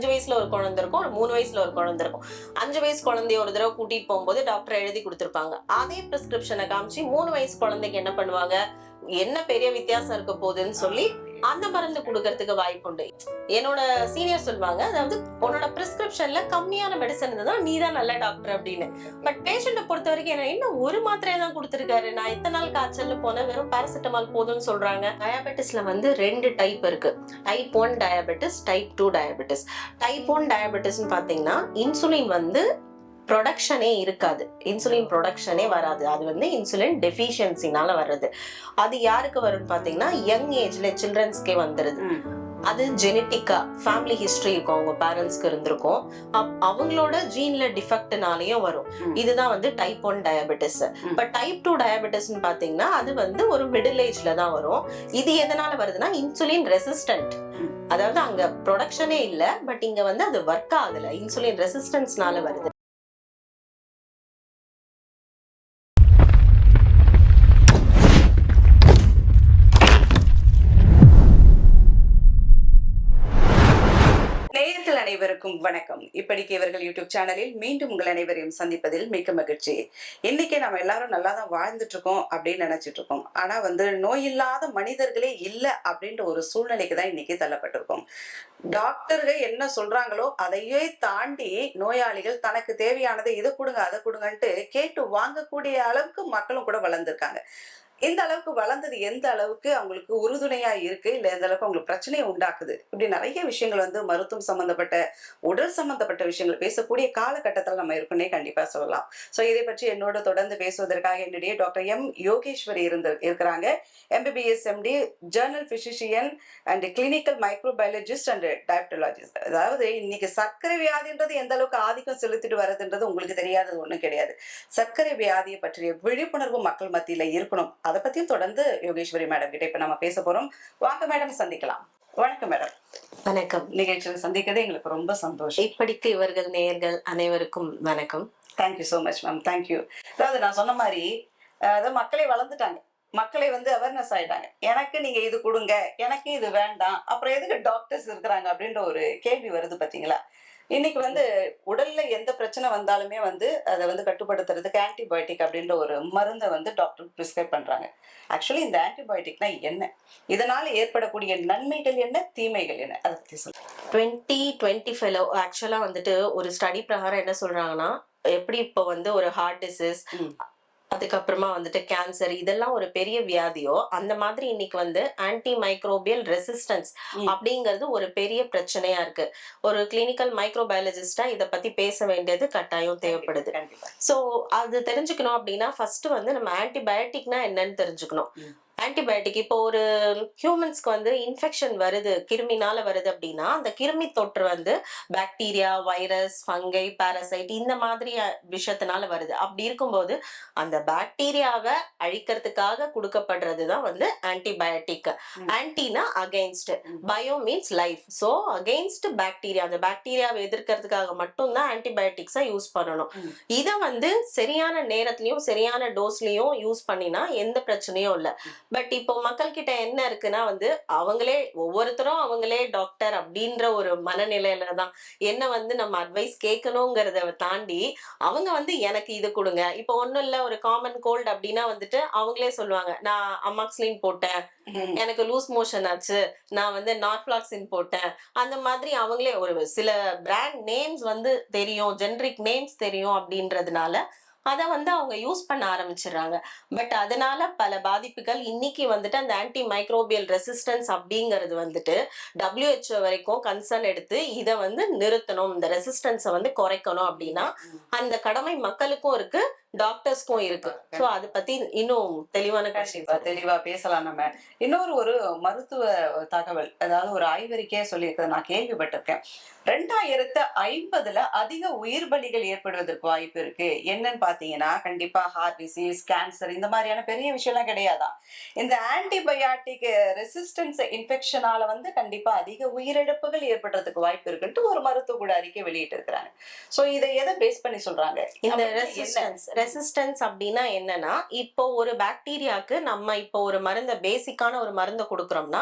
அஞ்சு வயசுல ஒரு குழந்தை இருக்கும் ஒரு மூணு வயசுல ஒரு குழந்தை இருக்கும். அஞ்சு வயசு குழந்தைய ஒரு தடவை கூட்டிட்டு போகும்போது டாக்டர் எழுதி கொடுத்துருப்பாங்க. அதே பிரிஸ்கிரிப்ஷனை காமிச்சு மூணு வயசு குழந்தைக்கு என்ன பண்ணுவாங்க? என்ன பெரிய வித்தியாசம் இருக்க போகுதுன்னு சொல்லி அந்த மருந்து கொடுக்கறதுக்கு வாய்ப்புண்டு. என்னோட சீனியர் சொல்லுவாங்க அதாவது உன்னோட பிரிஸ்கிரிப்ஷன்ல கம்மியான மெடிசன் இருந்தா நீ தான் நல்ல டாக்டர் அப்படின்னு. பட் பேஷண்ட்டை பொறுத்த வரைக்கும் என்ன இன்னும் ஒரு மாத்திரையை தான் கொடுத்துருக்காரு. நான் எத்தனை நாள் காய்ச்சல்ல போனேன் வெறும் பாராசிட்டமால் போதும்னு சொல்றாங்க. டயபெட்டிஸ்ல வந்து ரெண்டு டைப் இருக்கு. Type one diabetes type two diabetes type one டயபெட்டிஸ்னு பாத்தீங்கன்னா இன்சுலின் வந்து ப்ரொடக்ஷனே இருக்காது. இன்சுலின் ப்ரொடக்ஷனே வராது. அது வந்து இன்சுலின் டெஃபிஷியன்சினால வர்றது. அது யாருக்கு வரும்னு பாத்தீங்கன்னா யங் ஏஜ்ல சில்ட்ரன்ஸ்க்கே வந்துருது. அது ஜெனட்டிக்கா ஃபேமிலி ஹிஸ்டரி இருக்கும். அவங்க பேரண்ட்ஸ்க்கு இருந்திருக்கும். அவங்களோட ஜீன்ல டிஃபெக்ட்னாலயும் வரும். இதுதான் வந்து type one diabetes. But type two டயபெட்டிஸ்னு பாத்தீங்கன்னா அது வந்து ஒரு மிடில் ஏஜ்ல தான் வரும். இது எதனால வருதுன்னா இன்சுலின் ரெசிஸ்டன்ட். அதாவது அங்க ப்ரொடக்ஷனே இல்ல பட் இங்க வந்து அது ஒர்க் ஆகல. இன்சுலின் ரெசிஸ்டன்ஸ்னால வருது. வணக்கம். இப்படிக்கு இவர்கள் யூடியூப் சேனலில் மீண்டும் உங்கள் அனைவரையும் சந்திப்பதில் மிக்க மகிழ்ச்சி. இன்னைக்கு நம்ம எல்லாரும் நல்லா தான் வாழ்ந்துட்டு இருக்கோம் அப்படின்னு நினைச்சிட்டு இருக்கோம் ஆனா வந்து நோய் இல்லாத மனிதர்களே இல்லை அப்படின்ற ஒரு சூழ்நிலைக்கு தான் இன்னைக்கு தள்ளப்பட்டிருக்கோம். டாக்டர்கள் என்ன சொல்றாங்களோ அதையே தாண்டி நோயாளிகள் தனக்கு தேவையானதை இதை கொடுங்க அதை கொடுங்கன்ட்டு கேட்டு வாங்கக்கூடிய அளவுக்கு மக்களும் கூட வளர்ந்துருக்காங்க. இந்த அளவுக்கு வளர்ந்தது எந்த அளவுக்கு அவங்களுக்கு உறுதுணையா இருக்கு இல்ல எந்த அளவுக்கு அவங்களுக்கு பிரச்சனையை உண்டாக்குது இப்படி நிறைய விஷயங்கள் வந்து மருத்துவம் சம்பந்தப்பட்ட உடல் சம்பந்தப்பட்ட விஷயங்கள் பேசக்கூடிய காலகட்டத்தில் நம்ம இருக்குன்னே கண்டிப்பா சொல்லலாம். ஸோ இதை பற்றி என்னோட தொடர்ந்து பேசுவதற்காக என்னுடைய டாக்டர் எம். யோகேஸ்வரி இருந்து இருக்கிறாங்க. MBBS MD general physician and clinical microbiologist and diabetologist அதாவது இன்னைக்கு சர்க்கரை வியாதின்றது எந்த அளவுக்கு ஆதிக்கம் செலுத்திட்டு வரதுன்றது உங்களுக்கு தெரியாதது ஒன்றும் கிடையாது. சர்க்கரை வியாதியை பற்றிய விழிப்புணர்வு மக்கள் மத்தியில இருக்கணும். அதை பத்தியும் தொடர்ந்து யோகேஸ்வரி மேடம் கிட்ட இப்ப நம்ம பேச போறோம். வாங்க மேடம் சந்திக்கலாம். வணக்கம் மேடம் வணக்கம். நிகழ்ச்சியில் சந்திக்கிறது எங்களுக்கு ரொம்ப சந்தோஷம். இப்படிக்கு இவர்கள் நேயர்கள் அனைவருக்கும் வணக்கம். Thank you so much ma'am thank you அதாவது நான் சொன்ன மாதிரி அதாவது மக்களே வளர்ந்துட்டாங்க. மக்களே வந்து அவேர்னஸ் ஆயிட்டாங்க. எனக்கு நீங்க இது கொடுங்க எனக்கு இது வேண்டாம் அப்புறம் எதுக்கு டாக்டர்ஸ் இருக்கிறாங்க அப்படின்ற ஒரு கேள்வி வருது பாத்தீங்களா? இன்னைக்கு வந்து உடல்ல எந்த பிரச்சனை வந்தாலுமே வந்து அதை வந்து கட்டுப்படுத்துறதுக்கு ஆன்டிபயோட்டிக் அப்படின்ற ஒரு மருந்தை வந்து டாக்டர் ப்ரிஸ்கிரைப் பண்றாங்க. ஆக்சுவலி இந்த ஆன்டிபயோட்டிக்னா என்ன? இதனால ஏற்படக்கூடிய நன்மைகள் என்ன? தீமைகள் என்ன? அதை பத்தி சொல்லுங்க டுவெண்ட்டி டுவெண்ட்டி ஃபைவ்ல ஆக்சுவலா வந்துட்டு ஒரு ஸ்டடி பிரகாரம் என்ன சொல்றாங்கன்னா எப்படி இப்போ வந்து ஒரு ஹார்ட் டிசீஸ். அதுக்கப்புறமா வந்துட்டு கேன்சர் இதெல்லாம் ஒரு பெரிய வியாதியோ அந்த மாதிரி இன்னைக்கு வந்து ஆன்டி மைக்ரோபியல் ரெசிஸ்டன்ஸ். அப்படிங்கிறது ஒரு பெரிய பிரச்சனையா இருக்கு ஒரு கிளினிக்கல் மைக்ரோபயாலஜிஸ்டா இத பத்தி பேச வேண்டியது கட்டாயம் தேவைப்படுது சோ அது தெரிஞ்சுக்கணும் அப்படின்னா ஃபர்ஸ்ட் வந்து நம்ம ஆன்டிபயோட்டிக்னா என்னன்னு தெரிஞ்சுக்கணும். ஆன்டிபயோட்டிக் இப்போ ஒரு ஹியூமன்ஸ்க்கு வந்து இன்ஃபெக்ஷன் வருது கிருமினால வருது அப்படின்னா அந்த கிருமி தொற்று வந்து பாக்டீரியா வைரஸ் ஃபங்கை பாரசைட் இந்த மாதிரி விஷயத்தினால வருது. அப்படி இருக்கும்போது அந்த பாக்டீரியாவை அழிக்கிறதுக்காக கொடுக்கப்படுறது தான் வந்து antibiotic. ஆன்டினா against hmm. Bio means life so against bacteria அந்த பாக்டீரியாவை எதிர்க்கிறதுக்காக மட்டும்தான் ஆன்டிபயோட்டிக்ஸை யூஸ் பண்ணணும். இதை வந்து சரியான நேரத்துலயும் சரியான டோஸ்லயும் யூஸ் பண்ணினா எந்த பிரச்சனையும் இல்லை. பட் இப்போ மக்கள் கிட்ட என்ன இருக்குன்னா வந்து அவங்களே ஒவ்வொருத்தரும் அவங்களே டாக்டர் அப்படின்ற ஒரு மனநிலையில தான். என்ன வந்து நம்ம அட்வைஸ் கேட்கணுங்கிறத தாண்டி அவங்க வந்து எனக்கு இது கொடுங்க. இப்போ ஒன்றும் இல்லை ஒரு காமன் கோல்டு அப்படின்னா வந்துட்டு அவங்களே சொல்லுவாங்க நான் அமாக்ஸ்லின் போட்டேன். எனக்கு லூஸ் மோஷன் ஆச்சு. நான் வந்து நார்ஃபிளாக்சின் போட்டேன். அந்த மாதிரி அவங்களே ஒரு சில பிராண்ட் நேம்ஸ் வந்து தெரியும் ஜென்ரிக் நேம்ஸ் தெரியும் அப்படின்றதுனால அதை வந்து அவங்க யூஸ் பண்ண ஆரம்பிச்சிடுறாங்க. பட் அதனால பல பாதிப்புகள் இன்னைக்கு வந்துட்டு அந்த ஆன்டி மைக்ரோபியல் ரெசிஸ்டன்ஸ் அப்படிங்கிறது வந்துட்டு WHO வரைக்கும் கன்சர்ன் எடுத்து இதை வந்து நிறுத்தணும். இந்த ரெசிஸ்டன்ஸை வந்து குறைக்கணும் அப்படின்னா அந்த கடமை மக்களுக்கும் இருக்கு. டாக்டர்ஸ்க்கும் இருக்கு. ஸோ அதை பத்தி இன்னும் தெளிவான கண்டிப்பா தெளிவா பேசலாம் நம்ம. இன்னொரு ஒரு மருத்துவ தகவல் அதாவது ஒரு ஆய்வறிக்கையா சொல்லியிருக்கிறது நான் கேள்விப்பட்டிருக்கேன். ரெண்டாயிரத்து ஐம்பதுல அதிக உயிர் பலிகள் ஏற்படுவதற்கு வாய்ப்பு இருக்கு. என்னன்னு பாத்தீங்கன்னா கண்டிப்பா ஹார்ட் டிசீஸ் கேன்சர் இந்த மாதிரியான பெரிய விஷயம்லாம் கிடையாதான் இந்த ஆன்டிபயாட்டிக் ரெசிஸ்டன்ஸ் இன்ஃபெக்ஷனால வந்து கண்டிப்பா அதிக உயிரிழப்புகள் ஏற்படுறதுக்கு வாய்ப்பு இருக்குன்ட்டு ஒரு மருத்துவ கூட அறிக்கை வெளியிட்டு இருக்கிறாங்க சோ இதை எதை பேஸ் பண்ணி சொல்றாங்க? இந்த? ரெசிஸ்டன்ஸ் ரெசிஸ்டன்ஸ் அப்படின்னா என்னன்னா இப்போ ஒரு பாக்டீரியாக்கு நம்ம இப்போ ஒரு மருந்த பேசிக்கான ஒரு மருந்தை கொடுக்குறோம்னா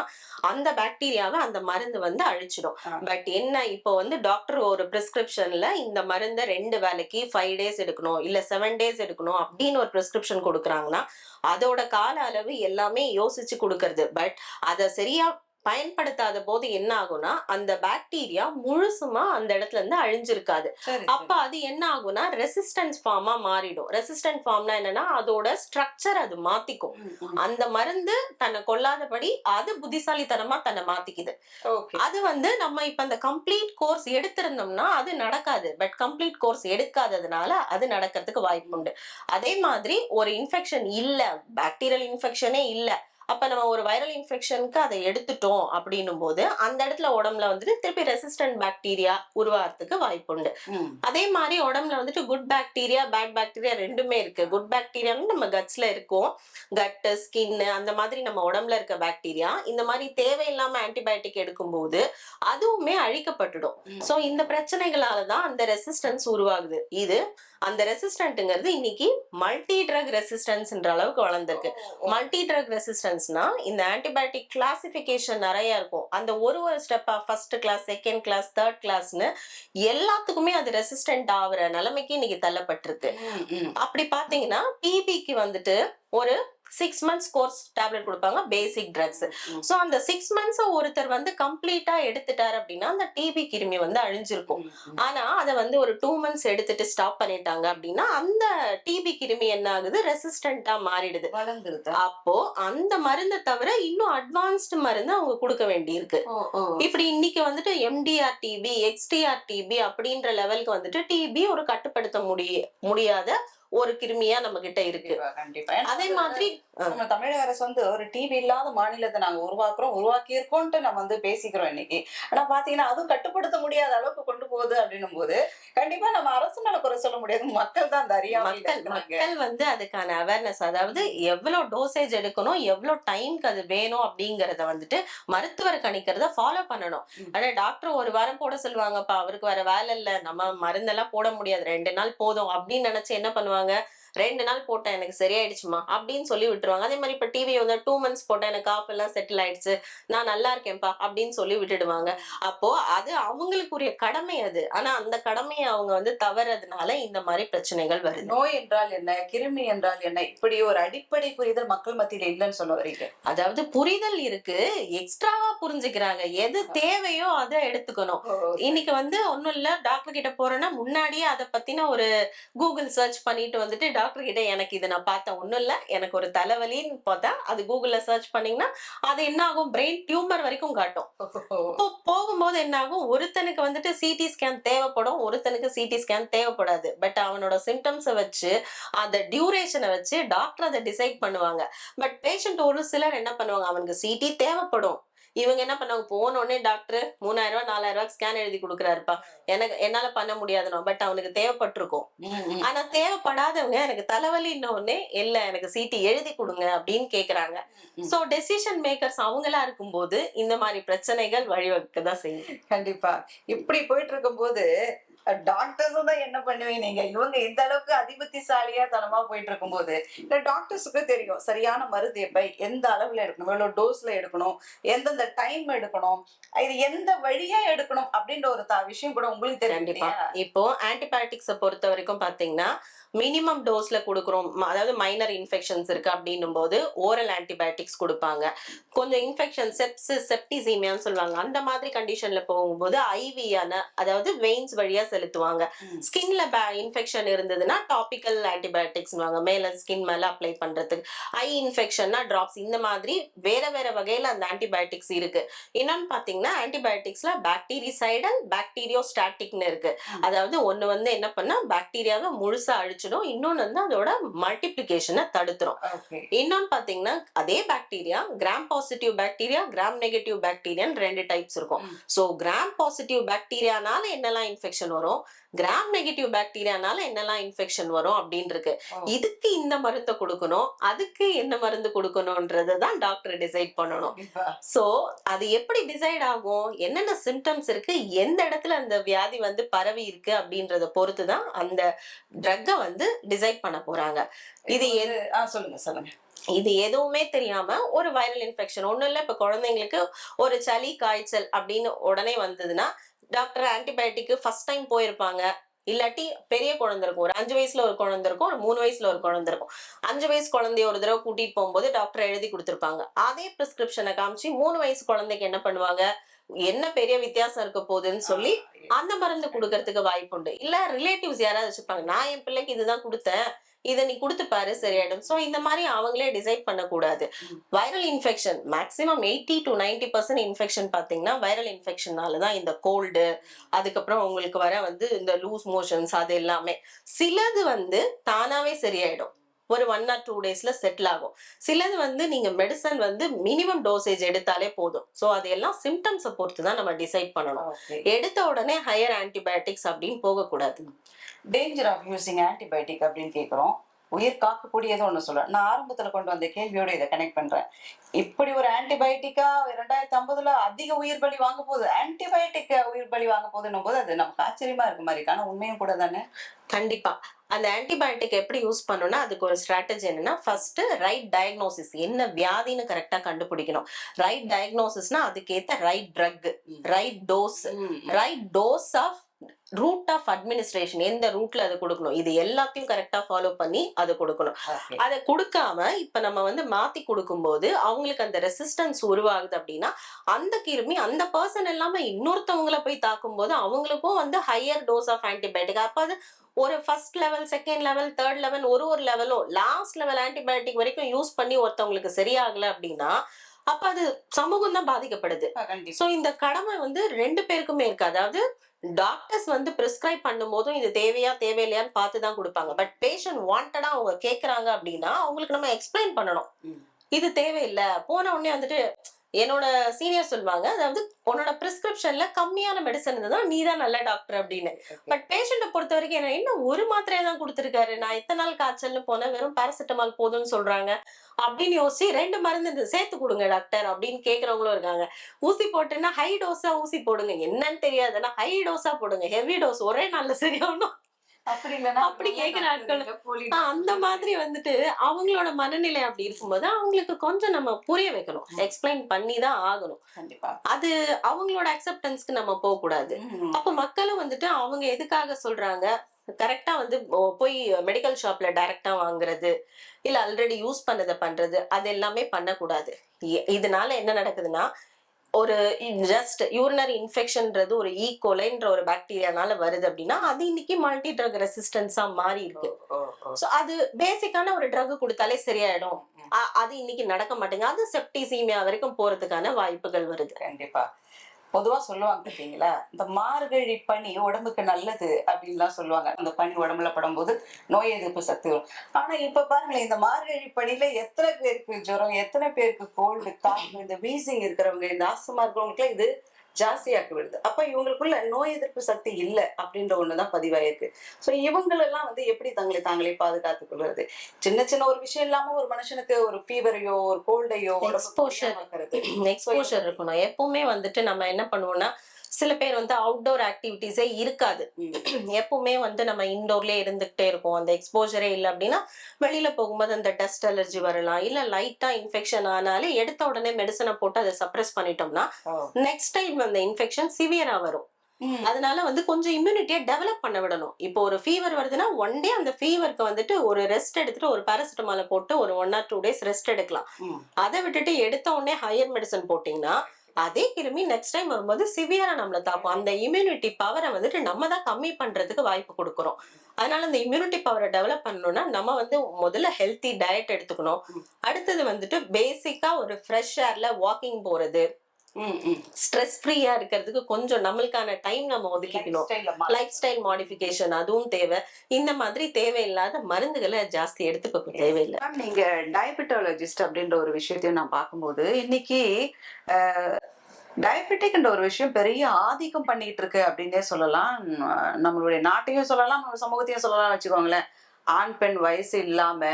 அந்த பாக்டீரியாவை அந்த மருந்து வந்து அழிச்சிடும். பட் என்ன இப்போ வந்து டாக்டர் ஒரு பிரிஸ்கிரிப்ஷன்ல இந்த மருந்தை ரெண்டு வேலைக்கு ஃபைவ் டேஸ் எடுக்கணும் இல்ல செவன் டேஸ் எடுக்கணும் அப்படின்னு ஒரு பிரிஸ்கிரிப்ஷன் கொடுக்குறாங்கன்னா அதோட கால அளவு எல்லாமே யோசிச்சு கொடுக்கறது பட் அதை சரியா பயன்படுத்தாத போது என்ன ஆகும்னா அந்த பாக்டீரியா முழுசுமா அந்த இடத்துல இருந்து அழிஞ்சிருக்காது. சரி அப்ப அது என்ன ஆகும்னா ரெசிஸ்டன்ஸ் ஃபார்மா மாறிடும். ரெசிஸ்டன்ட் ஃபார்ம்னா என்னன்னா அதோட ஸ்ட்ரக்சர் அது மாத்திக்கும். அந்த மருந்து தன்னை கொல்லாதபடி அது புத்திசாலித்தனமா தன்னை மாத்திக்குது. அது வந்து நம்ம இப்ப அந்த கம்ப்ளீட் கோர்ஸ் எடுத்திருந்தோம்னா அது நடக்காது. பட் கம்ப்ளீட் கோர்ஸ் எடுக்காததுனால அது நடக்கிறதுக்கு வாய்ப்பு உண்டு அதே மாதிரி ஒரு இன்ஃபெக்ஷன் இல்ல பாக்டீரியல் இன்ஃபெக்ஷனே இல்ல அப்ப நம்ம ஒரு வைரல் இன்ஃபெக்ஷனுக்கு அதை எடுத்துட்டோம் அப்படின்னும் போது அந்த இடத்துல உடம்புல வந்துட்டு திருப்பி ரெசிஸ்டன்ட் பாக்டீரியா உருவாகிறதுக்கு வாய்ப்பு உண்டு. அதே மாதிரி உடம்புல வந்துட்டு குட் பாக்டீரியா பேட் பாக்டீரியா ரெண்டுமே இருக்கு. குட் பாக்டீரியான்னு நம்ம கட்ஸ்ல இருக்கும். கட்டு ஸ்கின் அந்த மாதிரி நம்ம உடம்புல இருக்க பாக்டீரியா இந்த மாதிரி தேவையில்லாம ஆன்டிபயோட்டிக் எடுக்கும்போது அதுவுமே அழிக்கப்பட்டுடும். சோ இந்த பிரச்சனைகளால தான் அந்த ரெசிஸ்டன்ஸ் உருவாகுது. இது அந்த ரெசிஸ்டன்ட்ங்கிறது இன்னைக்கு மல்டி ட்ரக் ரெசிஸ்டன்ஸ்ன்ற அளவுக்கு வளர்ந்துருக்கு. மல்டி ட்ரக் ரெசிஸ்டன்ஸ்னா இந்த ஆன்டிபயோட்டிக் கிளாசிபிகேஷன் நிறைய இருக்கும். அந்த ஒரு ஒரு ஸ்டெப்பா first class second class third கிளாஸ்னு எல்லாத்துக்குமே அது ரெசிஸ்டன்ட் ஆகுற நிலைமைக்கு இன்னைக்கு தள்ளப்பட்டிருக்கு. அப்படி பாத்தீங்கன்னா டிபிக்கு வந்துட்டு ஒரு சிக்ஸ் மந்த்ஸ் கோர்ஸ் டேப்லெட் கொடுப்பாங்க பேசிக் ட்ரக்ஸ் ஸோ அந்த சிக்ஸ் மந்த்ஸ் ஒருத்தர் வந்து கம்ப்ளீட்டா எடுத்துட்டாரு அப்படின்னா அந்த டிபி கிருமி வந்து அழிஞ்சிருக்கும். ஆனா அதை வந்து ஒரு டூ மந்த்ஸ் எடுத்துட்டு ஸ்டாப் பண்ணிட்டாங்க அப்படின்னா அந்த டிபி கிருமி என்ன ஆகுது? ரெசிஸ்டண்டா மாறிடுது. வளர்ந்துருது. அப்போ அந்த மருந்தை தவிர இன்னும் அட்வான்ஸ்டு மருந்து அவங்க கொடுக்க வேண்டியிருக்கு. இப்படி இன்னைக்கு வந்துட்டு எம்டிஆர் டிபி எக்ஸ்டிஆர் டிபி அப்படின்ற லெவலுக்கு வந்துட்டு டிபி ஒரு கட்டுப்படுத்த முடிய முடியாத ஒரு கிருமியா நம்ம கிட்ட இருக்கு. கண்டிப்பா, அதே மாதிரி நம்ம தமிழக அரசு வந்து ஒரு டிவி இல்லாத மாநிலத்தை நாங்க உருவாக்குறோம் உருவாக்கி இருக்கோம்ட்டு நம்ம வந்து பேசிக்கிறோம் இன்னைக்கு. ஆனா பாத்தீங்கன்னா அதுவும் கட்டுப்படுத்த முடியாத அளவுக்கு கொண்டு போகுது அப்படின்னும் போது கண்டிப்பா நம்ம அரசு மேல குறை சொல்ல முடியாது. மக்கள் தான் அந்த மக்கள். மக்கள் வந்து அதுக்கான அவேர்னஸ் அதாவது எவ்வளவு டோசேஜ் எடுக்கணும் எவ்வளவு டைம்க்கு அது வேணும் அப்படிங்கறத வந்துட்டு மருத்துவர் கணிக்கிறத ஃபாலோ பண்ணணும். ஆனா டாக்டர் ஒரு வாரம் போட சொல்லுவாங்கப்பா அவருக்கு வேற வேலை இல்ல நம்ம மருந்தெல்லாம் போட முடியாது ரெண்டு நாள் போதும் அப்படின்னு நினைச்சு என்ன பண்ணுவாங்க? பண்ணுவாங்க ரெண்டு நாள் போட்டேன் எனக்கு சரியாயிடுச்சுமா அப்படின்னு சொல்லி விட்டுருவாங்க. அதே மாதிரி இப்ப டிவி வந்து டூ மந்த்ஸ் போட்டேன் எனக்கு காஃப் எல்லாம் செட்டில் ஆயிடுச்சு. நான் நல்லா இருக்கேன்ப்பா அப்படின்னு சொல்லி விட்டுடுவாங்க. அப்போ அது அவங்களுக்குரிய கடமை அது. ஆனா அந்த கடமையை அவங்க வந்து தவறதுனால இந்த மாதிரி பிரச்சனைகள் வருது. நோய் என்றால் என்ன? கிருமி என்றால் என்ன? இப்படி ஒரு அடிப்படை புரிதல் மக்கள் மத்தியில இல்லைன்னு சொல்ல வரீங்க. அதாவது புரிதல் இருக்கு எக்ஸ்ட்ராவா புரிஞ்சுக்கிறாங்க. எது தேவையோ அதை எடுத்துக்கணும். இன்னைக்கு வந்து ஒண்ணும் இல்ல டாக்டர் கிட்ட போறேன்னா முன்னாடியே அதை பத்தின ஒரு கூகுள் சர்ச் பண்ணிட்டு வந்துட்டு டாக்டர் கிட்ட எனக்கு இதை நான் பார்த்தேன். ஒன்றும் இல்லை. எனக்கு ஒரு தலைவலின்னு பார்த்தா அது கூகுளில் சர்ச் பண்ணிங்கன்னா அது என்ன ஆகும்? பிரெயின் டியூமர் வரைக்கும் காட்டும். இப்போ போகும்போது என்ன ஆகும்? ஒருத்தனுக்கு வந்துட்டு சிடி ஸ்கேன் தேவைப்படும். ஒருத்தனுக்கு சிடி ஸ்கேன் தேவைப்படாது. பட் அவனோட சிம்டம்ஸை வச்சு அந்த டியூரேஷனை வச்சு டாக்டர் அதை டிசைட் பண்ணுவாங்க. பட் பேஷண்ட் ஒரு சிலர் என்ன பண்ணுவாங்க? அவனுக்கு சிடி தேவைப்படும். இவங்க என்ன பண்ணுவாங்க போன உடனே டாக்டர் மூணாயிரம் ரூபாய் நாலாயிரம் ரூபாய் ஸ்கேன் எழுதி கொடுக்குறாருப்பா. எனக்கு என்னால பண்ண முடியாதுனோ பட் அவனுக்கு தேவைப்பட்டிருக்கும். ஆனா தேவைப்படாதவங்க எனக்கு தலைவலின்ன உடனே இல்ல எனக்கு சீட்டு எழுதி கொடுங்க அப்படின்னு கேக்குறாங்க. சோ டெசிஷன் மேக்கர்ஸ் அவங்களா இருக்கும்போது இந்த மாதிரி பிரச்சனைகள் வழிவகுக்க தான் செய்யும் கண்டிப்பா. இப்படி போயிட்டு இருக்கும்போது டாக்டர்ஸும் தான் என்ன பண்ணுவீங்க நீங்க இவங்க இந்த அளவுக்கு அதிபுத்திசாலியா தனமா போயிட்டு இருக்கும்போது இந்த டாக்டர்ஸுக்கு தெரியும் சரியான மருந்து எப்ப எந்த அளவுல எடுக்கணும் எவ்வளவு டோஸ்ல எடுக்கணும் எந்தெந்த டைம் எடுக்கணும் இது எந்த வழியா எடுக்கணும் அப்படின்ற ஒரு விஷயம் கூட உங்களுக்கு தெரியும்? இப்போ ஆன்டிபயோட்டிக்ஸை பொறுத்த வரைக்கும் பாத்தீங்கன்னா மினிமம் டோஸ்ல கொடுக்குறோம். அதாவது மைனர் இன்ஃபெக்ஷன்ஸ் இருக்கு அப்படின்னும் போது ஓரல் ஆன்டிபயோட்டிக்ஸ் கொடுப்பாங்க. கொஞ்சம் இன்ஃபெக்ஷன் செப்சிஸ் செப்டிசீமியான்னு சொல்லுவாங்க. அந்த மாதிரி கண்டிஷன்ல போகும்போது ஐவியான அதாவது வெயின்ஸ் வழியா செலுத்துவாங்க. ஸ்கின்ல இன்ஃபெக்ஷன் இருந்ததுன்னா டாபிக்கல் ஆன்டிபயோட்டிக்ஸ் மேல ஸ்கின் மேல அப்ளை பண்றதுக்கு. ஐ இன்ஃபெக்ஷன்னா டிராப்ஸ் இந்த மாதிரி வேற வேற வகையில அந்த ஆன்டிபயோட்டிக்ஸ் இருக்கு. இன்னொன்னு பாத்தீங்கன்னா ஆன்டிபயோட்டிக்ஸ்ல பாக்டீரிசைடல் பாக்டீரியோ ஸ்டாட்டிக்னு இருக்கு. அதாவது ஒண்ணு வந்து என்ன பண்ணா பாக்டீரியாவை முழுசா அழிச்சிடும் இன்னொன்னு வந்து அதோட மல்டிப்ளிகேஷனை தடுத்துரும். இன்னொன்னு பாத்தீங்கன்னா அதே bacteria gram positive bacteria gram negative பாக்டீரியான்னு ரெண்டு டைப்ஸ் இருக்கும். சோ கிராம் பாசிட்டிவ் பாக்டீரியானால என்னெல்லாம் இன்ஃபெக்ஷன் வரும் கிராம் நெகட்டிவ் பாக்டீரியானால என்னெல்லாம் இன்ஃபெக்ஷன் வரும் அப்படின்னு இருக்கு. இதுக்கு இந்த மருந்தை கொடுக்கணும் அதுக்கு என்ன மருந்து கொடுக்கணும்ன்றதை தான் டாக்டர் டிசைட் பண்ணணும். சோ அது எப்படி டிசைட் ஆகும்? என்னென்ன சிம்டம்ஸ் இருக்கு? எந்த இடத்துல அந்த வியாதி வந்து பரவி இருக்கு அப்படின்றத பொறுத்து தான் அந்த ட்ரக்கை வந்து டிசைட் பண்ண போறாங்க. இது சொல்லுங்க சொல்லுங்க. இது எதுவுமே தெரியாம ஒரு வைரல் இன்ஃபெக்ஷன் ஒண்ணும் இல்ல இப்ப குழந்தைங்களுக்கு ஒரு சளி காய்ச்சல் அப்படின்னு உடனே வந்ததுன்னா டாக்டர் ஆன்டிபயோட்டிக்கு ஃபர்ஸ்ட் டைம் போயிருப்பாங்க. இல்லாட்டி பெரிய குழந்தை இருக்கும். ஒரு அஞ்சு வயசுல ஒரு குழந்தை இருக்கும் ஒரு மூணு வயசுல ஒரு குழந்தை இருக்கும். அஞ்சு வயசு குழந்தைய ஒரு தடவை கூட்டிட்டு போகும்போது டாக்டர் எழுதி கொடுத்துருப்பாங்க. அதே பிரிஸ்கிரிப்ஷனை காமிச்சு மூணு வயசு குழந்தைக்கு என்ன பண்ணுவாங்க? என்ன பெரிய வித்தியாசம் இருக்க போகுதுன்னு சொல்லி அந்த மருந்து கொடுக்கறதுக்கு வாய்ப்பு உண்டு. இல்ல ரிலேட்டிவ்ஸ் யாராவது வச்சிருப்பாங்க. நான் என் பிள்ளைக்கு இதுதான் கொடுத்தேன். இதை நீ கொடுத்து பாரு சரியாயிடும். சோ இந்த மாதிரி அவங்களே டிசைட் பண்ணக்கூடாது. Viral infection maximum eighty to ninety percent infection பாத்தீங்கன்னா வைரல் இன்ஃபெக்ஷனால தான் இந்த கோல்டு அதுக்கப்புறம் உங்களுக்கு வர வந்து இந்த லூஸ் மோஷன்ஸ் அது எல்லாமே. சிலது வந்து தானாவே சரியாயிடும். ஒரு ஒன் ஆர் டூ டேஸ்ல செட்டில் ஆகும். சிலது வந்து நீங்க மெடிசன் வந்து மினிமம் டோசேஜ் எடுத்தாலே போதும். ஸோ அது எல்லாம் சிம்டம்ஸை பொறுத்து தான் நம்ம டிசைட் பண்ணணும். எடுத்த உடனே ஹையர் ஆன்டிபயோட்டிக்ஸ் அப்படின்னு போகக்கூடாது. டேஞ்சர் ஆஃப் யூசிங் ஆன்டிபயோட்டிக் அப்படின்னு கேட்குறோம் உயிர் காக்கக்கூடியது ஒன்று சொல்ல நான் ஆரம்பத்தில் கொண்டு வந்த கேள்வியோட இதை கனெக்ட் பண்றேன். இப்படி ஒரு ஆன்டிபயோட்டிக்கா ரெண்டாயிரத்தி ஐம்பதுல அதிக உயிர் பலி வாங்க போகுது. ஆன்டிபயோட்டிக் உயிர் பலி வாங்க போகுதுன்னும் போது அது நமக்கு ஆச்சரியமா இருக்கு மாதிரி ஆனா உண்மையும் கூட தானே? கண்டிப்பா. அந்த ஆன்டிபயோட்டிக் எப்படி யூஸ் பண்ணணும்னா அதுக்கு ஒரு ஸ்ட்ராட்டஜி என்னன்னா ஃபர்ஸ்ட் ரைட் டயக்னோசிஸ் என்ன வியாதின்னு கரெக்டா கண்டுபிடிக்கணும். ரைட் டயக்னோசிஸ்னா அதுக்கேத்த right drug right dose right dose of route of administration எந்த ரூட்ல அது கொடுக்கணும்? இது எல்லாத்தையும் கரெக்டா ஃபாலோ பண்ணி அது கொடுக்கணும். அதை கொடுக்காம இப்ப நம்ம வந்து மாத்தி கொடுக்கும்போது அவங்களுக்கு அந்த ரெசிஸ்டன்ஸ் உருவாகுது அப்படின்னா அந்த கிருமி அந்த பர்சன் இல்லாம இன்னொருத்தவங்கள போய் தாக்கும் போது அவங்களுக்கும் வந்து ஹையர் டோஸ் ஆஃப் ஆன்டிபயோட்டிக் அப்ப அது ஒரு first level second level third level ஒரு ஒரு லெவலும் லாஸ்ட் லெவல் ஆன்டிபயோட்டிக் வரைக்கும் யூஸ் பண்ணி ஒருத்தவங்களுக்கு சரியாகல அப்படின்னா அப்ப அது சமூகம் தான் பாதிக்கப்படுது. சோ இந்த கடமை வந்து ரெண்டு பேருக்குமே இருக்கு. அதாவது டாக்டர்ஸ் வந்து பிரிஸ்கிரைப் பண்ணும்போதும் இது தேவையா தேவையில்லையான்னு பார்த்து தான் கொடுப்பாங்க. பட் பேஷண்ட் வாண்டடா அவங்க கேக்குறாங்க அப்படின்னா அவங்களுக்கு நம்ம எக்ஸ்பிளைன் பண்ணணும். இது தேவையில்லை. போன உடனே வந்துட்டு என்னோட சீனியர் சொல்லுவாங்க அதாவது உன்னோட பிரிஸ்கிரிப்ஷன்ல கம்மியான மெடிசன் இருந்ததா நீ தான் நல்ல டாக்டர் அப்படின்னு. பட் பேஷண்ட்டை பொறுத்த வரைக்கும் என்ன இன்னும் ஒரு மாத்திரையை தான் கொடுத்துருக்காரு. நான் இத்தனை நாள் காய்ச்சல்னு போனேன் வெறும் பாராசிட்டமால் போதும்னு சொல்றாங்க. அப்படின்னு யோசிச்சு ரெண்டு மருந்து இந்த சேர்த்து கொடுங்க டாக்டர் அப்படின்னு கேக்குறவங்களும் இருக்காங்க. ஊசி போட்டுன்னா ஹை டோஸா ஊசி போடுங்க. என்னன்னு தெரியாதுன்னா ஹை டோஸா போடுங்க. ஹெவி டோஸ் ஒரே நாள்ல சரியாகணும். அப்படி இல்லைன்னா அப்படி கேக்குற ஆட்கள். போலி ஆஹ் அந்த மாதிரி வந்துட்டு அவங்களோட மனநிலை அப்படி இருக்கும்போது அவங்களுக்கு கொஞ்சம் நம்ம புரிய வைக்கணும். எக்ஸ்பிளைன் பண்ணி தான் ஆகணும். கண்டிப்பா. அது அவங்களோட அக்செப்டன்ஸ்க்கு நம்ம போக கூடாது. அப்ப மக்களும் வந்துட்டு அவங்க எதுக்காக சொல்றாங்க? கரெக்டா வந்து போய் மெடிக்கல் ஷாப்ல டைரக்டா வாங்குறது இல்ல ஆல்ரெடி யூஸ் பண்ணதை பண்றது அது எல்லாமே பண்ணக்கூடாது. இதனால என்ன நடக்குதுன்னா ஒரு ஜஸ்ட் யூரினரி இன்ஃபெக்ஷன்ன்றது ஒரு ஈகோலைன்ற ஒரு பாக்டீரியானால வருது அப்படின்னா அது இன்னைக்கு மல்டி ட்ரக் ரெசிஸ்டன்ஸா மாறி இருக்கு. சோ அது பேசிக்கான ஒரு ட்ரக் கொடுத்தாலே சரியாயிடும். அது இன்னைக்கு நடக்க மாட்டேங்குது. அது செப்டிசீமியா வரைக்கும் போறதுக்கான வாய்ப்புகள் வருது. கண்டிப்பா. பொதுவா சொல்லுவாங்க பார்த்தீங்களா இந்த மார்கழி பனி உடம்புக்கு நல்லது அப்படின்லாம் சொல்லுவாங்க. அந்த பனி உடம்புல படும்போது நோய் எதிர்ப்பு சக்தி வரும். ஆனா இப்ப பாருங்களேன் இந்த மார்கழி பனியில எத்தனை பேருக்கு ஜுரம் எத்தனை பேருக்கு கோல்டு காஃப் இந்த வீசிங் இருக்கிறவங்க இந்த ஆஸ்துமா இருக்கிறவங்களுக்கு இது ஜாஸ்தியாக்கி விடுது அப்ப இவங்களுக்குள்ள நோய் எதிர்ப்பு சக்தி இல்லை அப்படின்ற ஒண்ணுதான் பதிவாயிருக்கு. ஸோ இவங்களெல்லாம் வந்து எப்படி தங்களை தாங்களே பாதுகாத்துக் கொள்வது? சின்ன சின்ன ஒரு விஷயம் இல்லாம ஒரு மனுஷனுக்கு ஒரு ஃபீவரையோ ஒரு கோல்டையோ Exposure. எக்ஸ்போஷர் இருக்கணும். எப்பவுமே வந்துட்டு நம்ம என்ன பண்ணுவோம்னா சில பேர் வந்து அவுட்டோர் ஆக்டிவிட்டிஸே இருக்காது. எப்பவுமே வந்து நம்ம இன்டோர்லயே இருந்துகிட்டே இருக்கோம் அந்த எக்ஸ்போஜரே இல்லை அப்படின்னா வெளியில போகும்போது அந்த டஸ்ட் அலர்ஜி வரலாம். இல்ல லைட்டா இன்ஃபெக்ஷன் ஆனாலே எடுத்த உடனே மெடிசனை போட்டு அதை சப்ரஸ் பண்ணிட்டோம்னா நெக்ஸ்ட் டைம் அந்த இன்ஃபெக்ஷன் சிவியரா வரும். அதனால வந்து கொஞ்சம் இம்யூனிட்டியை டெவலப் பண்ண விடணும். இப்போ ஒரு ஃபீவர் வருதுன்னா ஒன் டே அந்த ஃபீவருக்கு வந்துட்டு ஒரு ரெஸ்ட் எடுத்துட்டு ஒரு பாராசிட்டமால போட்டு ஒரு one or two days rest எடுக்கலாம். அதை விட்டுட்டு எடுத்த உடனே ஹையர் மெடிசன் போட்டீங்கன்னா அதே கிருமி நெக்ஸ்ட் டைம் வரும்போது சிவியரா நம்மள தாக்கும். அந்த இம்யூனிட்டி பவரை வந்துட்டு நம்ம தான் கம்மி பண்றதுக்கு வாய்ப்பு கொடுக்குறோம். அதனால இந்த இம்யூனிட்டி பவரை டெவலப் பண்ணணும்னா நம்ம வந்து முதல்ல ஹெல்த்தி டயட் எடுத்துக்கணும். அடுத்தது வந்துட்டு பேசிக்கா ஒரு ஃப்ரெஷ் ஏர்ல வாக்கிங் போறது. ஸ்ட்ரெஸ் ஃப்ரீயா இருக்கிறதுக்கு கொஞ்சம் நம்மளுக்கான டைம் நம்ம ஒதுக்கிக்கணும். லைஃப் ஸ்டைல் மாடிஃபிகேஷன் அதுவும் தேவை. இந்த மாதிரி தேவையில்லாத மருந்துகளை ஜாஸ்தி எடுத்துக்க தேவையில்லை. நீங்க டயபெட்டாலஜிஸ்ட் அப்படின்ற ஒரு விஷயத்தையும் நான் பார்க்கும்போது இன்னைக்கு டயபெட்டிக்ன்ற ஒரு விஷயம் பெரிய ஆதிக்கம் பண்ணிட்டு இருக்கு அப்படின்னே சொல்லலாம். நம்மளுடைய நாட்டையும் சொல்லலாம் நம்ம சமூகத்தையும் சொல்லலாம் வச்சுக்கோங்களேன். ஆண் பெண் வயசு இல்லாம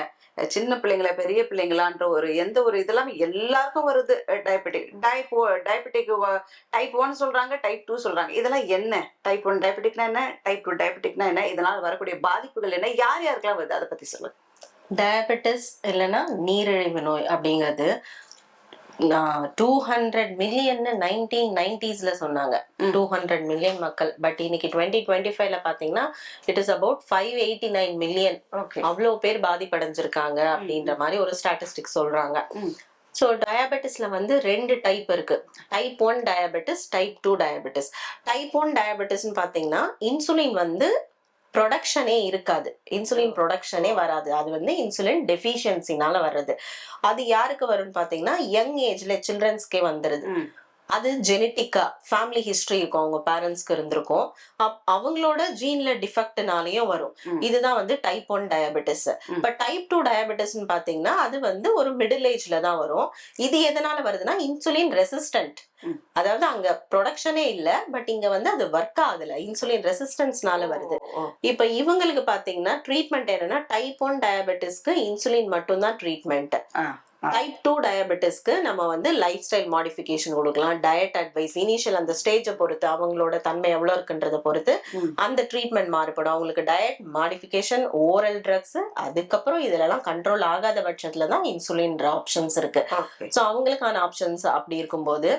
சின்ன பிள்ளைங்கள பெரிய பிள்ளைங்களான்ற ஒரு எந்த ஒரு இதெல்லாம் எல்லாருக்கும் வருது. Diabetic type diabetic type one சொல்றாங்க டைப் டூ சொல்றாங்க. இதெல்லாம் என்ன? டைப் ஒன் டயபெட்டிக்னா என்ன? டைப் டூ டயபெட்டிக்னா என்ன? இதனால வரக்கூடிய பாதிப்புகள் என்ன? யார் யாருக்கெல்லாம் வருது? அதை பத்தி சொல்லுங்க. டயபெட்டிஸ் இல்லைன்னா நீரிழிவு நோய் அப்படிங்கிறது டூ ஹண்ட்ரட் மில்லியன் நைன்டீன் நைன்டிஸ்ல சொன்னாங்க. டூ ஹண்ட்ரட் மில்லியன் மக்கள். பட் இன்னைக்கு டுவெண்ட்டி டுவெண்ட்டி ஃபைவ்ல பாத்தீங்கன்னா it is about five eighty nine million அவ்வளோ பேர் பாதிப்படைஞ்சிருக்காங்க அப்படின்ற மாதிரி ஒரு ஸ்டாட்டிஸ்டிக் சொல்றாங்க. ஸோ டயபெட்டிஸ்ல வந்து ரெண்டு டைப் இருக்கு. Type one diabetes type two diabetes type one டயபெட்டிஸ்னு பார்த்தீங்கன்னா இன்சுலின் வந்து ப்ரொடக்ஷனே இருக்காது. இன்சுலின் ப்ரொடக்ஷனே வராது. அது வந்து இன்சுலின் டெஃபிஷியன்சினால வர்றது. அது யாருக்கு வரும்னு பார்த்தீங்கன்னா யங் ஏஜ்ல சில்ட்ரன்ஸ்க்கே வந்துருது. அது ஜெனட்டிக்கா ஃபேமிலி ஹிஸ்டரி இருக்கும் அவங்க பேரண்ட்ஸ்க்கு இருந்திருக்கும். அவங்களோட ஜீன்ல டிஃபெக்ட்னாலயும் வரும். இதுதான் வந்து type one diabetes. But type two டயபெட்டிஸ்னு பாத்தீங்கன்னா அது வந்து ஒரு மிடில் ஏஜ்ல தான் வரும். இது எதனால வருதுன்னா இன்சுலின் ரெசிஸ்டன்ட். அதாவது அங்க ப்ரொடக்ஷனே இல்ல பட் இங்க வந்து அது ஒர்க் ஆகுதுல இன்சுலின் ரெசிஸ்டன்ஸ்னால வருது. இப்ப இவங்களுக்கு பாத்தீங்கன்னா ட்ரீட்மெண்ட் என்னன்னா டைப் ஒன் டயபெட்டிஸ்க்கு இன்சுலின் மட்டும்தான் ட்ரீட்மெண்ட். டைப் டூ டயபெட்டிஸ்க்கு நம்ம வந்து லைஃப் ஸ்டைல் மாடிஃபிகேஷன் கொடுக்கலாம். டயட் அட்வைஸ் இனிஷியல் அந்த ஸ்டேஜை பொறுத்து அவங்களோட தன்மை எவ்வளோ இருக்குன்றதை பொறுத்து. அந்த ட்ரீட்மெண்ட் மாறுபடும். அவங்களுக்கு டயட் மாடிஃபிகேஷன் ஓரல் ட்ரக்ஸ் அதுக்கப்புறம் இதுலலாம் கண்ட்ரோல் ஆகாத பட்சத்துல தான் இன்சுலின்ற ஆப்ஷன்ஸ் இருக்கு. ஸோ அவங்களுக்கான ஆப்ஷன்ஸ் அப்படி இருக்கும்போது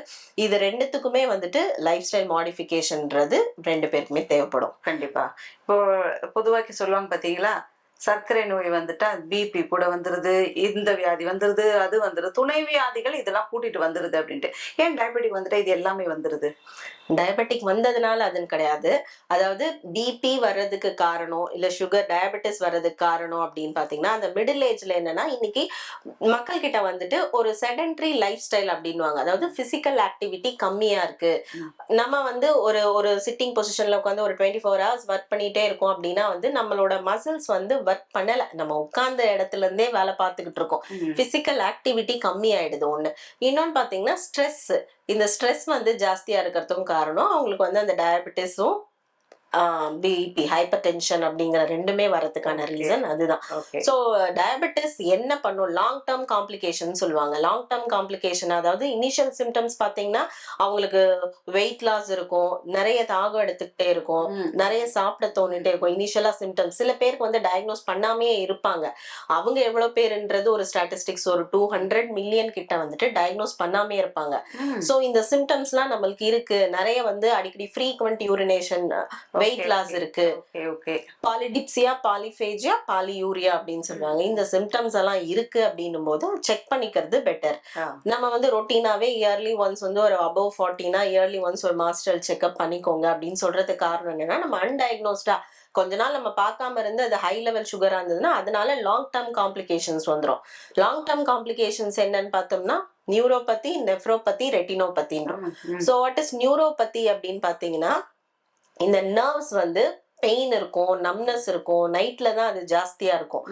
இது ரெண்டுத்துக்குமே வந்துட்டு லைஃப் ஸ்டைல் மாடிஃபிகேஷன்ன்றது ரெண்டு பேருக்குமே தேவைப்படும். கண்டிப்பா. இப்போ பொதுவாக்கி சொல்லுவாங்க பாத்தீங்களா? சர்க்கரை நோய் வந்துட்டா பிபி கூட வந்துருது இந்த வியாதி வந்துருது அது வந்துருது துணை வியாதிகள் இதெல்லாம் கூட்டிட்டு வந்துருது அப்படின்ட்டு. ஏன் டயபெட்டிக் வந்துட்டா இது எல்லாமே வந்துருது? டயபெட்டிக் வந்ததுனால அதுன்னு கிடையாது. அதாவது பிபி வர்றதுக்கு காரணம் இல்ல சுகர் டயபெட்டிஸ் வர்றதுக்கு காரணம் அப்படின்னு பாத்தீங்கன்னா அந்த மிடில் ஏஜ்ல என்னன்னா இன்னைக்கு மக்கள் கிட்ட வந்துட்டு ஒரு செடன்ட்ரி லைஃப் ஸ்டைல் அப்படின்வாங்க அதாவது பிசிக்கல் ஆக்டிவிட்டி கம்மியா இருக்கு. நம்ம வந்து ஒரு ஒரு சிட்டிங் பொசிஷன்ல உட்காந்து ஒரு டுவெண்ட்டி ஃபோர் ஹவர்ஸ் ஒர்க் பண்ணிட்டே இருக்கோம் அப்படின்னா வந்து நம்மளோட மசில்ஸ் வந்து ஒர்க் பண்ணல. நம்ம உட்கார்ந்த இடத்துல இருந்தே வேலை பார்த்துக்கிட்டு இருக்கோம். பிசிக்கல் ஆக்டிவிட்டி கம்மி ஆயிடுது ஒண்ணு. இன்னொன்னு பாத்தீங்கன்னா ஸ்ட்ரெஸ் இந்த ஸ்ட்ரெஸ் வந்து ஜாஸ்தியா இருக்கிறதுக்கும் காரணம் அவங்களுக்கு வந்து அந்த டயபெட்டிஸும் பிபி ஹைப்பர் டென்ஷன் அப்படிங்கிற ரெண்டுமே வரதுக்கான. ரீசன் அதுதான். ஸோ டயபெட்டிஸ் என்ன பண்ணும்? லாங் டேர்ம் காம்ப்ளிகேஷன் சொல்லுவாங்க. லாங் டேர்ம் காம்ப்ளிகேஷன் அதாவது இனிஷியல் சிம்டம்ஸ் பார்த்தீங்கன்னா அவங்களுக்கு வெயிட் லாஸ் இருக்கும் நிறைய தாகம் எடுத்துக்கிட்டே இருக்கும் நிறைய சாப்பிட தோணிட்டே இருக்கும் இனிஷியலா சிம்டம்ஸ் சில பேருக்கு வந்து டயக்னோஸ் பண்ணாமே இருப்பாங்க. அவங்க எவ்வளவு பேருன்றது ஒரு ஸ்டாட்டிஸ்டிக்ஸ் ஒரு டூ ஹண்ட்ரட் மில்லியன் கிட்ட வந்துட்டு டயக்னோஸ் பண்ணாமே இருப்பாங்க. சோ இந்த சிம்டம்ஸ்லாம் நம்மளுக்கு இருக்கு. நிறைய வந்து அடிக்கடி ஃப்ரீக்வெண்ட் யூரினேஷன் வெயிட் லாஸ் இருக்கு. பாலிடிப்சியா பாலிஃபேஜியா பாலியூரியா அப்படின்னு சொல்லுவாங்க. இந்த சிம்டம்ஸ் எல்லாம் இருக்கு அப்படின்னும் போது செக் பண்ணிக்கிறது பெட்டர் நம்ம வந்து ரொட்டீனாவே இயர்லி ஒன்ஸ் வந்து ஒரு அபவ் ஃபார்ட்டினா இயர்லி ஒன்ஸ் ஒரு மாஸ்டர் செக்அப் பண்ணிக்கோங்க அப்படின்னு சொல்றதுக்கு காரணம் என்னன்னா நம்ம அன்டயக்னோஸ்டா கொஞ்ச நாள் நம்ம பார்க்காம இருந்து அது ஹை லெவல் சுகரா இருந்ததுன்னா அதனால லாங் டேர்ம் காம்ப்ளிகேஷன்ஸ் வந்துரும். லாங் டேர்ம் காம்ப்ளிகேஷன்ஸ் என்னன்னு பார்த்தோம்னா நியூரோபதி நெஃப்ரோபதி ரெட்டினோபதின்றோம் ஸோ வாட் இஸ் நியூரோபதி அப்படின்னு பார்த்தீங்கன்னா இந்த நர்வ்ஸ் வந்து பெயின் இருக்கும் நம்னஸ் இருக்கும் நைட்ல தான் அது ஜாஸ்தியா இருக்கும்.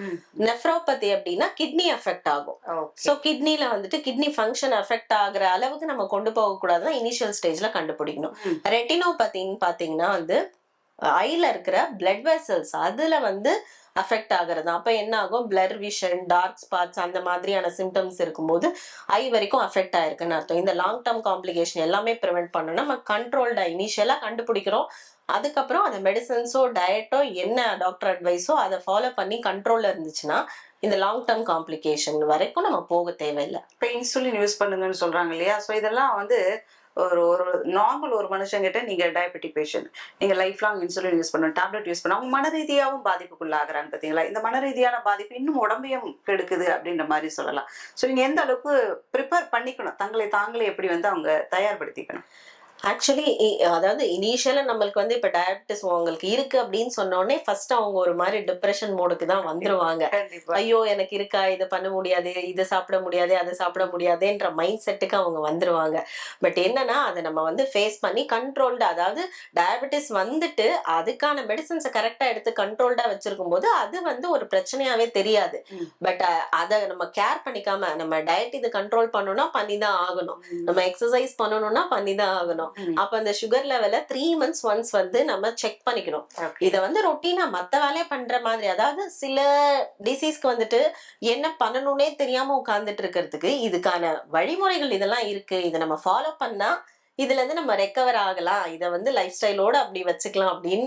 நெஃப்ரோபதி அப்படின்னா கிட்னி அஃபெக்ட் ஆகும். ஸோ கிட்னில வந்துட்டு கிட்னி ஃபங்க்ஷன் அஃபெக்ட் ஆகுற அளவுக்கு நம்ம கொண்டு போகக்கூடாதுன்னா இனிஷியல் ஸ்டேஜ்ல கண்டுபிடிக்கணும். ம். ரெட்டினோபதின்னு பார்த்தீங்கன்னா வந்து ஐல இருக்கிற பிளட் வெசல்ஸ் அதுல வந்து அஃபெக்ட் ஆகுறது. அப்போ என்ன ஆகும் பிளர் விஷன் டார்க் ஸ்பாட்ஸ் அந்த மாதிரியான சிம்டம்ஸ் இருக்கும்போது ஐ வரைக்கும் அஃபெக்ட் ஆயிருக்குன்னு அர்த்தம். இந்த லாங் டேர்ம் காம்ப்ளிகேஷன் எல்லாமே ப்ரிவெண்ட் பண்ணணும். நம்ம கண்ட்ரோல்டாக இனிஷியலாக கண்டுபிடிக்கிறோம். அதுக்கப்புறம் அந்த மெடிசன்ஸோ டயட்டோ என்ன டாக்டர் அட்வைஸோ அதை ஃபாலோ பண்ணி கண்ட்ரோலில் இருந்துச்சுன்னா இந்த லாங் டேர்ம் காம்ப்ளிகேஷன் வரைக்கும் நம்ம போக தேவையில்லை. இப்போ இன்சுலின் யூஸ் பண்ணுங்கன்னு சொல்கிறாங்க இல்லையா? ஸோ இதெல்லாம் வந்து ஒரு ஒரு நார்மல் ஒரு மனுஷங்கிட்ட நீங்க டயபெட்டிக் பேஷண்ட் நீங்க லைஃப் லாங் இன்சுலின் யூஸ் பண்ணணும் டேப்லெட் யூஸ் பண்ண அவங்க மன ரீதியாகவும் பாதிப்புக்குள்ளாகிறாங்க பார்த்தீங்களா? இந்த மன ரீதியான பாதிப்பு இன்னும் உடம்பையும் கெடுக்குது அப்படின்ற மாதிரி சொல்லலாம். ஸோ நீங்க எந்த அளவுக்கு ப்ரிப்பேர் பண்ணிக்கணும் தங்களை தாங்களே எப்படி வந்து அவங்க தயார்படுத்திக்கணும்? ஆக்சுவலி அதாவது இனிஷியலா நம்மளுக்கு வந்து இப்ப டயபெட்டிஸ் உங்களுக்கு இருக்கு அப்படின்னு சொன்ன உடனே ஃபர்ஸ்ட் அவங்க ஒரு மாதிரி டிப்ரெஷன் மோடுக்கு தான் வந்துருவாங்க. ஐயோ எனக்கு இருக்கா? இதை பண்ண முடியாது இதை சாப்பிட முடியாது அதை சாப்பிட முடியாதுன்ற மைண்ட் செட்டுக்கு அவங்க வந்துருவாங்க. பட் என்னன்னா அதை நம்ம வந்து ஃபேஸ் பண்ணி கண்ட்ரோல்டு அதாவது டயபெட்டிஸ் வந்துட்டு அதுக்கான மெடிசன்ஸை கரெக்டா எடுத்து கண்ட்ரோல்டா வச்சிருக்கும் போது அது வந்து ஒரு பிரச்சனையாவே தெரியாது. பட் அதை நம்ம கேர் பண்ணிக்காம நம்ம டயட் இது கண்ட்ரோல் பண்ணணும்னா பண்ணி தான் ஆகணும் நம்ம எக்ஸசைஸ் பண்ணணும்னா பண்ணி தான் ஆகணும். அப்ப அந்த சுகர் லெவல த்ரீ மந்த்ஸ் ஒன்ஸ் வந்து நம்ம செக் பண்ணிக்கணும். இத வந்து ரொட்டீனா மத்த வேலையை பண்ற மாதிரி அதாவது சில டிசீஸ்க்கு வந்துட்டு என்ன பண்ணணும்னே தெரியாம உட்கார்ந்துட்டு இருக்கிறதுக்கு இதுக்கான வழிமுறைகள் இதெல்லாம் இருக்கு. இதை நம்ம ஃபாலோ பண்ணா இதுல இருந்து நம்ம ரெக்கவர் ஆகலாம். இதை வந்து லைஃப் ஸ்டைலோட அப்படி வச்சுக்கலாம் அப்படின்னு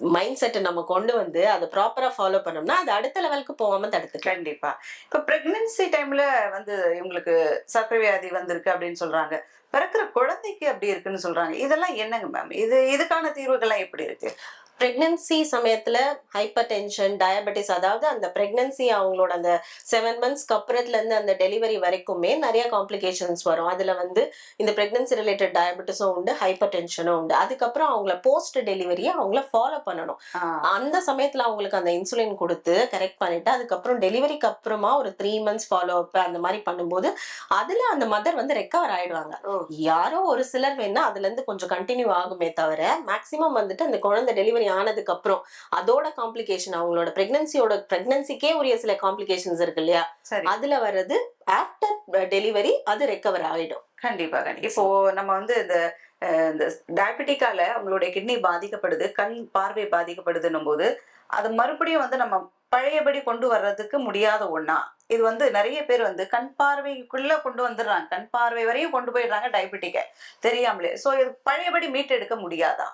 மைண்ட் செட்டை நம்ம கொண்டு வந்து அதை ப்ராப்பரா ஃபாலோ பண்ணோம்னா அது அடுத்த லெவலுக்கு போகாம தடுத்து கண்டிப்பா. இப்ப பிரெக்னன்சி டைம்ல வந்து இவங்களுக்கு சர்க்கரை வியாதி வந்திருக்கு அப்படின்னு சொல்றாங்க. பிறக்கிற குழந்தைக்கு அப்படி இருக்குன்னு சொல்றாங்க. இதெல்லாம் என்னங்க மேம் இது இதுக்கான தீர்வுகள்லாம் எப்படி இருக்கு? பிரெக்னன்சி சமயத்துல ஹைப்பர் டென்ஷன் டயபெட்டிஸ் அதாவது அந்த பிரெக்னன்சி அவங்களோட அந்த செவன் மந்த்ஸ்க்கு அப்புறத்துல இருந்து அந்த டெலிவரி வரைக்குமே நிறைய காம்ப்ளிகேஷன்ஸ் வரும். அதுல வந்து இந்த பிரெக்னன்சி ரிலேட்டட் டயபெட்டிஸும் உண்டு ஹைப்பர் டென்ஷனும் உண்டு. அதுக்கப்புறம் அவங்கள போஸ்ட் டெலிவரியை அவங்கள ஃபாலோ பண்ணணும். அந்த சமயத்துல அவங்களுக்கு அந்த இன்சுலின் கொடுத்து கரெக்ட் பண்ணிட்டு அதுக்கப்புறம் டெலிவரிக்கு அப்புறமா ஒரு த்ரீ மந்த்ஸ் ஃபாலோ அப் அந்த மாதிரி பண்ணும்போது அதுல அந்த மதர் வந்து ரெக்கவர் ஆயிடுவாங்க. யாரோ ஒரு சிலர் வேணா அதுல இருந்து கொஞ்சம் கண்டினியூ ஆகுமே தவிர மேக்சிமம் வந்துட்டு அந்த குழந்தை டெலிவரி ஆனதுக்கு அப்புறம் அதோட காம்ப்ளிகேஷன் அவங்களோட பிரெக்னன்சியோட பிரெக்னன்சிக்கே உரிய சில காம்ப்ளிகேஷன்ஸ் இருக்கு இல்லையா? அதுல வர்றது ஆஃப்டர் டெலிவரி அது ரெக்கவர் ஆயிடும். கண்டிப்பா கண்டிப்பா. இப்போ நம்ம வந்து இந்த இந்த டயபெட்டிக்கால அவங்களுடைய கிட்னி பாதிக்கப்படுது கண் பார்வை பாதிக்கப்படுதுன்னும் போது அது மறுபடியும் வந்து நம்ம பழையபடி கொண்டு வர்றதுக்கு முடியாத ஒண்ணா? இது வந்து நிறைய பேர் வந்து கண் பார்வைக்குள்ள கொண்டு வந்துடுறாங்க. கண் பார்வை வரையும் கொண்டு போயிடுறாங்க டயபெட்டிக்க தெரியாமலே. சோ இது பழையபடி மீட்டெடுக்க முடியாதா?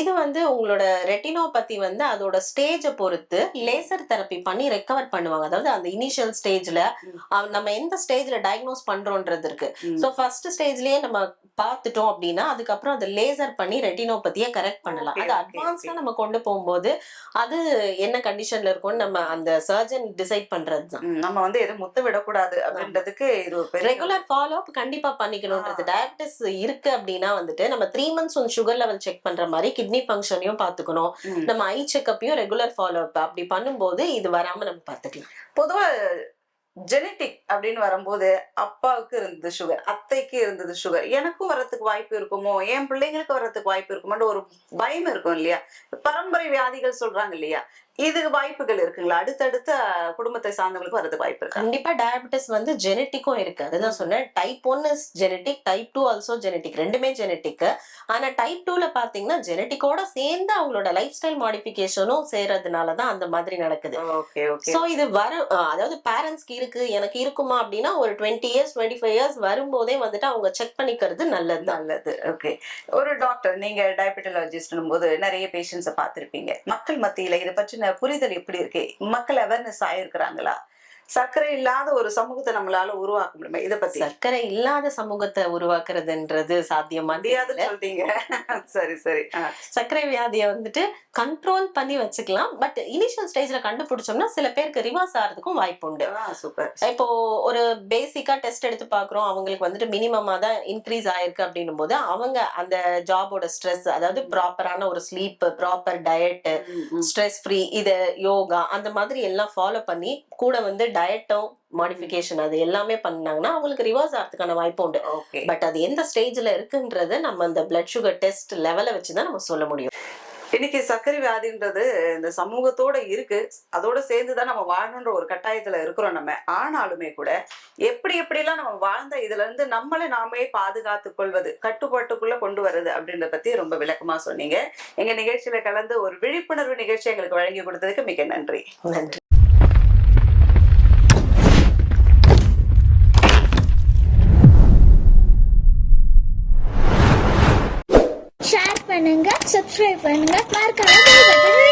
இது வந்து உங்களோட ரெட்டினோபதி வந்து அதோட ஸ்டேஜை பொறுத்து லேசர் தெரப்பி பண்ணி ரெக்கவர் பண்ணுவாங்க. அதாவது அந்த இனிஷியல் ஸ்டேஜ்ல. நம்ம எந்த ஸ்டேஜ்ல டயக்னோஸ் பண்றோன்றது இருக்கு. சோ ஃபர்ஸ்ட் ஸ்டேஜ்லயே நம்ம பார்த்துட்டோம் அப்படின்னா அதுக்கப்புறம் அதை லேசர் பண்ணி ரெட்டினோபதியை கரெக்ட் பண்ணலாம். அது அட்வான்ஸ்டா. நம்ம கொண்டு போகும்போது அது என்ன கண்டிஷன்ல இருக்கும்னு நம்ம அந்த சர்ஜன் டிசைட் பண்றது தான். நம்ம வந்து எதுவும் முத்த விடக்கூடாது அப்படின்றதுக்கு இது ரெகுலர் ஃபாலோ அப் கண்டிப்பா பண்ணிக்கணும்ன்றது. டயபிட்டிஸ் இருக்கு அப்படின்னா வந்துட்டு நம்ம three months one sugar level check பண்ற மாதிரி கிட்னி ஃபங்க்ஷனையும் பாத்துக்கணும் ம். நம்ம ஐ செக்கப்பையும் ரெகுலர் ஃபாலோ அப் அப்படி பண்ணும்போது இது வராம நம்ம பாத்துக்கலாம் பொதுவா ஜெனட்டிக் அப்படின்னு வரும்போது அப்பாவுக்கு இருந்தது சுகர் அத்தைக்கு இருந்தது சுகர் எனக்கும் வரத்துக்கு வாய்ப்பு இருக்குமோ? என் பிள்ளைங்களுக்கு வரத்துக்கு வாய்ப்பு இருக்குமோன்ற ஒரு பயம் இருக்கும் இல்லையா? பரம்பரை வியாதிகள் சொல்றாங்க இல்லையா? இது வாய்ப்புகள் இருக்குங்களா? அடுத்தடுத்த குடும்பத்தை சார்ந்தவங்களுக்கு வரதுக்கு வாய்ப்பு இருக்கா? கண்டிப்பா டயபிட்டிஸ் வந்து ஜெனட்டிக்கும் இருக்கு. அதுதான் சொன்னேன். Type one is genetic type two also genetic ரெண்டுமே ஜெனட்டிக் ஆனா டைப் டூல பாத்தீங்கன்னா ஜெனட்டிக்கோட சேர்ந்து அவங்களோட லைஃப் ஸ்டைல் மாடிஃபிகேஷனும் சேர்றதுனாலதான் அந்த மாதிரி நடக்குது. ஓகே ஓகே சோ இது வர அஹ் அதாவது பேரண்ட்ஸ்க்கு இருக்கு எனக்கு இருக்குமா அப்படின்னா ஒரு twenty years twenty five years வரும்போதே வந்துட்டு அவங்க செக் பண்ணிக்கிறது நல்லது நல்லது. ஓகே ஒரு டாக்டர் நீங்க டயபெட்டாலஜிஸ்ட் போது நிறைய பேஷண்ட்ஸை பார்த்திருப்பீங்க. மக்கள் மத்தியில இதை பற்றின புரிதல் எப்படி இருக்கு? மக்கள் அவேர்னஸ் ஆயிருக்கிறாங்களா? சர்க்கரை இல்லாத ஒரு சமூகத்தை நம்மளால உருவாக்க முடியுமா? இதை பத்தி. சர்க்கரை இல்லாத சமூகத்தை உருவாக்குறதுன்றது சாத்தியமா தெரியல. சொல்லிட்டீங்க. சரி சரி. சர்க்கரை வியாதியை வந்துட்டு கண்ட்ரோல் பண்ணி வச்சுக்கலாம். பட் இனிஷியல் ஸ்டேஜ்ல கண்டுபிடிச்சோம்னா சில பேருக்கு ரிவர்ஸ் ஆகிறதுக்கும் வாய்ப்பு உண்டு. சூப்பர். இப்போ ஒரு பேசிக்கா டெஸ்ட் எடுத்து பாக்குறோம் அவங்களுக்கு வந்துட்டு மினிமமா தான் இன்க்ரீஸ் ஆயிருக்கு அப்படின்னும் போது அவங்க அந்த ஜாபோட ஸ்ட்ரெஸ் அதாவது ப்ராப்பரான ஒரு sleep proper diet. Stress free இது யோகா அந்த மாதிரி எல்லாம் ஃபாலோ பண்ணி கூட வந்து டயட்டும் மாடிஃபிகேஷன் அது எல்லாமே பண்ணாங்கன்னா அவங்களுக்கு ரிவர்ஸ் ஆகிறதுக்கான வாய்ப்பு உண்டு. பட் அது எந்த ஸ்டேஜ்ல இருக்குன்றத நம்ம அந்த பிளட் சுகர் டெஸ்ட் லெவலை வச்சுதான் நம்ம சொல்ல முடியும். இன்னைக்கு சர்க்கரை வியாதின்றது இந்த சமூகத்தோட இருக்கு. அதோட சேர்ந்துதான் நம்ம வாழணுன்ற ஒரு கட்டாயத்துல இருக்கிறோம் நம்ம. ஆனாலுமே கூட எப்படி எப்படிலாம் நம்ம வாழ்ந்த இதுல இருந்து நம்மளை நாமே பாதுகாத்து கொள்வது கட்டுப்பாட்டுக்குள்ள கொண்டு வர்றது அப்படின்றத பத்தி ரொம்ப விளக்கமா சொன்னீங்க. எங்க நிகழ்ச்சியில கலந்து ஒரு விழிப்புணர்வு நிகழ்ச்சி எங்களுக்கு வழங்கி கொடுத்ததுக்கு மிக நன்றி. நன்றி. பண்ணுங்கள் சப்ஸ்கிரைப் பண்ணுங்கள் மறக்காமல்